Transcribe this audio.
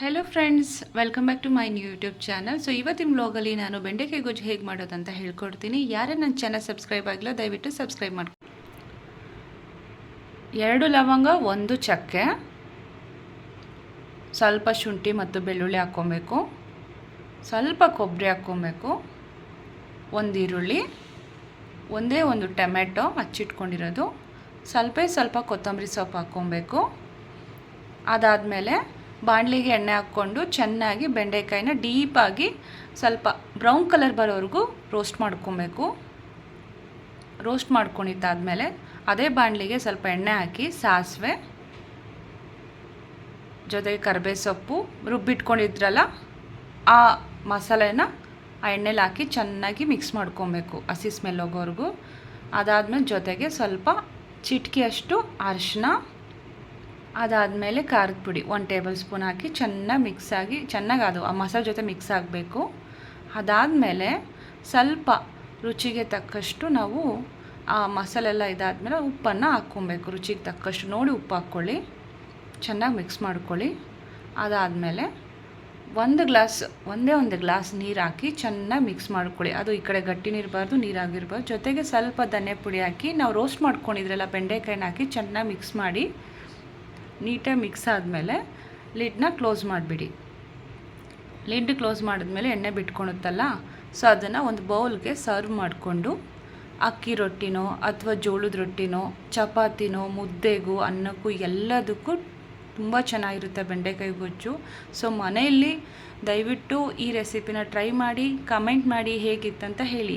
Hello friends welcome back to my new YouTube channel so ಇವತ್ತಿನ ವ್ಲಾಗಲ್ಲಿ ನಾನು ಬೆಂಡೆಕಾಯಿ ಗೊಜ್ಜು ಹೇಗೆ ಮಾಡೋದಂತ ಹೇಳ್ಕೊಡ್ತೀನಿ. ಯಾರೇ ನನ್ನ ಚಾನಲ್ ಸಬ್ಸ್ಕ್ರೈಬ್ ಆಗಿಲ್ಲ, ದಯವಿಟ್ಟು ಸಬ್ಸ್ಕ್ರೈಬ್ ಮಾಡಿ ಎರಡು ಲವಂಗ, ಒಂದು ಚಕ್ಕೆ, ಸ್ವಲ್ಪ ಶುಂಠಿ ಮತ್ತು ಬೆಳ್ಳುಳ್ಳಿ ಹಾಕ್ಕೊಬೇಕು. ಸ್ವಲ್ಪ ಕೊಬ್ಬರಿ ಹಾಕ್ಕೊಬೇಕು. ಒಂದು ಈರುಳ್ಳಿ, ಒಂದೇ ಒಂದು ಟೊಮೆಟೊ ಹಚ್ಚಿಟ್ಕೊಂಡಿರೋದು ಸ್ವಲ್ಪ ಸ್ವಲ್ಪ ಕೊತ್ತಂಬರಿ ಸೊಪ್ಪು ಹಾಕ್ಕೊಬೇಕು. ಅದಾದಮೇಲೆ ಬಾಣಲಿಗೆ ಎಣ್ಣೆ ಹಾಕ್ಕೊಂಡು ಚೆನ್ನಾಗಿ ಬೆಂಡೆಕಾಯಿನ ಡೀಪಾಗಿ ಸ್ವಲ್ಪ ಬ್ರೌನ್ ಕಲರ್ ಬರೋವರೆಗೂ ರೋಸ್ಟ್ ಮಾಡ್ಕೊಬೇಕು. ರೋಸ್ಟ್ ಮಾಡ್ಕೊಂಡಿದ್ದಾದಮೇಲೆ ಅದೇ ಬಾಣಲಿಗೆ ಸ್ವಲ್ಪ ಎಣ್ಣೆ ಹಾಕಿ ಸಾಸಿವೆ, ಜೊತೆಗೆ ಕರಿಬೇ ಸೊಪ್ಪು ರುಬ್ಬಿಟ್ಕೊಂಡಿದ್ರಲ್ಲ, ಆ ಮಸಾಲೆನ ಆ ಎಣ್ಣೆಲಿ ಹಾಕಿ ಚೆನ್ನಾಗಿ ಮಿಕ್ಸ್ ಮಾಡ್ಕೊಬೇಕು ಹಸಿ ಸ್ಮೆಲ್ ಹೋಗೋವರೆಗೂ. ಅದಾದಮೇಲೆ ಜೊತೆಗೆ ಸ್ವಲ್ಪ ಚಿಟಕಿಯಷ್ಟು ಅರಿಶಿನ ಅದಾದಮೇಲೆ ಖಾರದ ಪುಡಿ ಒನ್ ಟೇಬಲ್ ಸ್ಪೂನ್ ಹಾಕಿ ಚೆನ್ನಾಗಿ ಮಿಕ್ಸ್ ಆಗಿ, ಚೆನ್ನಾಗಿ ಅದು, ಆ ಮಸಾಲೆ ಜೊತೆ ಮಿಕ್ಸ್ ಆಗಬೇಕು. ಅದಾದಮೇಲೆ ಸ್ವಲ್ಪ ರುಚಿಗೆ ತಕ್ಕಷ್ಟು ನಾವು ಆ ಮಸಾಲೆಲ್ಲ ಇದಾದಮೇಲೆ ಉಪ್ಪನ್ನು ಹಾಕ್ಕೊಬೇಕು. ರುಚಿಗೆ ತಕ್ಕಷ್ಟು ನೋಡಿ ಉಪ್ಪು ಹಾಕ್ಕೊಳ್ಳಿ. ಚೆನ್ನಾಗಿ ಮಿಕ್ಸ್ ಮಾಡ್ಕೊಳ್ಳಿ. ಅದಾದಮೇಲೆ ಒಂದು ಗ್ಲಾಸ್, ಒಂದೇ ಒಂದು ಗ್ಲಾಸ್ ನೀರು ಹಾಕಿ ಚೆನ್ನಾಗಿ ಮಿಕ್ಸ್ ಮಾಡ್ಕೊಳ್ಳಿ. ಅದು ಈ ಕಡೆ ಗಟ್ಟಿ ಇರಬಾರ್ದು ನೀರಾಗಿರ್ಬಾರ್ದು ಜೊತೆಗೆ ಸ್ವಲ್ಪ ಧನೆ ಪುಡಿ ಹಾಕಿ ನಾವು ರೋಸ್ಟ್ ಮಾಡ್ಕೊಂಡಿದ್ರಲ್ಲ, ಬೆಂಡೆಕಾಯಿನ ಹಾಕಿ ಚೆನ್ನಾಗಿ ಮಿಕ್ಸ್ ಮಾಡಿ. ನೀಟಾಗಿ ಮಿಕ್ಸ್ ಆದಮೇಲೆ ಲಿಡ್ನ ಕ್ಲೋಸ್ ಮಾಡಿಬಿಡಿ. ಲಿಡ್ ಕ್ಲೋಸ್ ಮಾಡಿದ್ಮೇಲೆ ಎಣ್ಣೆ ಬಿಟ್ಕೊಳುತ್ತಲ್ಲ, ಸೊ ಅದನ್ನು ಒಂದು ಬೌಲ್ಗೆ ಸರ್ವ್ ಮಾಡಿಕೊಂಡು ಅಕ್ಕಿ ರೊಟ್ಟಿನೋ ಅಥವಾ ಜೋಳದ ರೊಟ್ಟಿನೋ, ಚಪಾತಿನೋ, ಮುದ್ದೆಗೂ, ಅನ್ನಕ್ಕೂ, ಎಲ್ಲದಕ್ಕೂ ತುಂಬ ಚೆನ್ನಾಗಿರುತ್ತೆ ಬೆಂಡೆಕಾಯಿ ಗೊಜ್ಜು. ಸೊ ಮನೆಯಲ್ಲಿ ದಯವಿಟ್ಟು ಈ ರೆಸಿಪಿನ ಟ್ರೈ ಮಾಡಿ, ಕಮೆಂಟ್ ಮಾಡಿ ಹೇಗಿತ್ತಂತ ಹೇಳಿ.